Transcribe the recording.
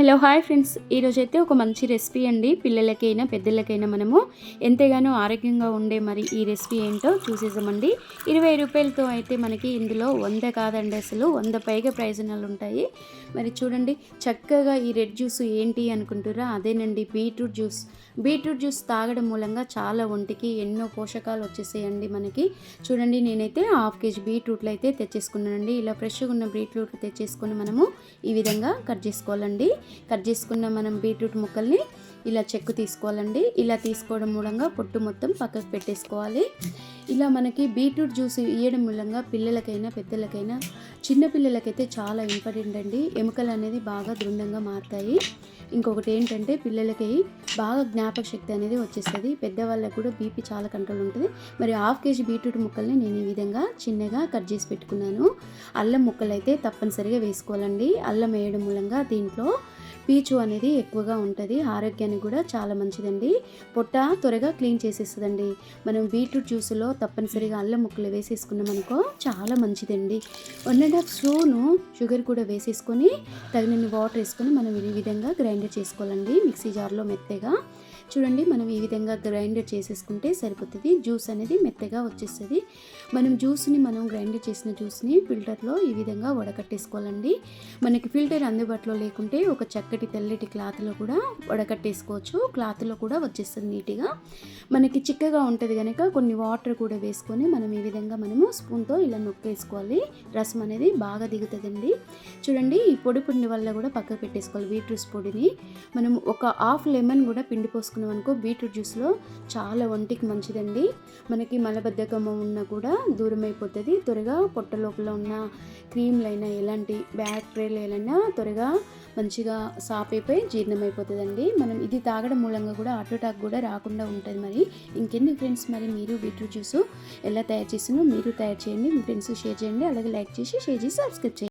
Hello hi friends. ఈరోజు అయితే ఒక మంచి రెసిపీ అండి. పిల్లలకైనా పెద్దలకైనా మనము ఎంతగానో ఆరోగ్యంగా ఉండే మరి ఈ రెసిపీ ఏంటో చూసేసామండి ఇరవై రూపాయలతో అయితే మనకి ఇందులో వంద కాదండి అసలు. వంద పైగా ప్రయోజనాలు ఉంటాయి. మరి చూడండి చక్కగా ఈ రెడ్ జ్యూస్ ఏంటి అనుకుంటారా అదేనండి బీట్రూట్ జ్యూస్. బీట్రూట్ జ్యూస్ తాగడం మూలంగా చాలా ఒంటికి ఎన్నో పోషకాలు వచ్చేసాయండి మనకి. చూడండి నేనైతే హాఫ్ కేజీ బీట్రూట్లు అయితే తెచ్చేసుకున్నానండి. ఇలా ఫ్రెష్గా ఉన్న బీట్రూట్లు తెచ్చేసుకుని మనము ఈ విధంగా కట్ చేసుకోవాలండి. కట్ చేసుకున్న మనం బీట్రూట్ ముక్కల్ని ఇలా చెక్కు తీసుకోవాలండి. ఇలా తీసుకోవడం మూలంగా పొట్టు మొత్తం పక్కకు పెట్టేసుకోవాలి. ఇలా మనకి బీట్రూట్ జ్యూస్ ఇవ్వడం మూలంగా పిల్లలకైనా పెద్దలకైనా చిన్నపిల్లలకైతే చాలా ఇంపార్టెంట్ అండి. ఎముకలు అనేది బాగా దృఢంగా మారుతాయి. ఇంకొకటి ఏంటంటే పిల్లలకి బాగా జ్ఞాపక శక్తి అనేది వచ్చేస్తుంది. పెద్దవాళ్ళకు కూడా బీపీ చాలా కంట్రోల్ ఉంటుంది. మరి హాఫ్ కేజీ బీట్రూట్ ముక్కల్ని నేను ఈ విధంగా చిన్నగా కట్ చేసి పెట్టుకున్నాను. అల్లం ముక్కలు అయితే తప్పనిసరిగా వేసుకోవాలండి. అల్లం వేయడం మూలంగా దీంట్లో పీచు అనేది ఎక్కువగా ఉంటుంది. ఆరోగ్యానికి కూడా చాలా మంచిదండి. పొట్ట త్వరగా క్లీన్ చేసేస్తుందండి. మనం బీట్రూట్ జ్యూస్లో తప్పనిసరిగా అల్లం ముక్కలు వేసేసుకున్నాం అనుకో చాలా మంచిదండి. One and half spoon sugar కూడా వేసేసుకొని తగినన్ని వాటర్ వేసుకొని మనం ఈ విధంగా గ్రైండర్ చేసుకోవాలండి. మిక్సీ జార్లో మెత్తగా. చూడండి మనం ఈ విధంగా గ్రైండర్ చేసేసుకుంటే సరిపోతుంది. జ్యూస్ అనేది మెత్తగా వచ్చేస్తుంది. మనం జ్యూస్ని మనం గ్రైండర్ చేసిన జ్యూస్ని ఫిల్టర్లో ఈ విధంగా వడకట్టేసుకోవాలండి. మనకి ఫిల్టర్ అందుబాటులో లేకుంటే ఒక చక్కటి తెల్లటి క్లాత్లో కూడా వడకట్టేసుకోవచ్చు. క్లాత్లో కూడా వచ్చేస్తుంది నీట్గా. మనకి చిక్కగా ఉంటుంది కనుక కొన్ని వాటర్ కూడా వేసుకొని మనం ఈ విధంగా మనము స్పూన్తో ఇలా నొక్కేసుకోవాలి. రసం అనేది బాగా దిగుతుందండి. చూడండి ఈ పొడి పిండి వల్ల కూడా పక్కకు పెట్టేసుకోవాలి బీట్రూట్స్ పొడిని. మనం ఒక హాఫ్ లెమన్ కూడా పిండి పోసుకుని తీసుకున్నాం అనుకో బీట్రూట్ జ్యూస్లో చాలా ఒంటికి మంచిదండి. మనకి మలబద్ధకం ఉన్నా కూడా దూరం అయిపోతుంది త్వరగా పొట్ట లోపల ఉన్న క్రీమ్లైనా ఎలాంటి బ్యాక్టీరియాలైనా త్వరగా మంచిగా సాప్ అయిపోయి జీర్ణమైపోతుందండి. మనం ఇది తాగడం మూలంగా కూడా అటాక్ కూడా రాకుండా ఉంటుంది మరి. ఇంకెన్ని ఫ్రెండ్స్ మరి మీరు బీట్రూట్ జ్యూస్ ఎలా తయారు చేసినో మీరు తయారు చేయండి. మీ ఫ్రెండ్స్ షేర్ చేయండి. అలాగే లైక్ చేసి షేర్ చేసి సబ్స్క్రైబ్ చేయండి.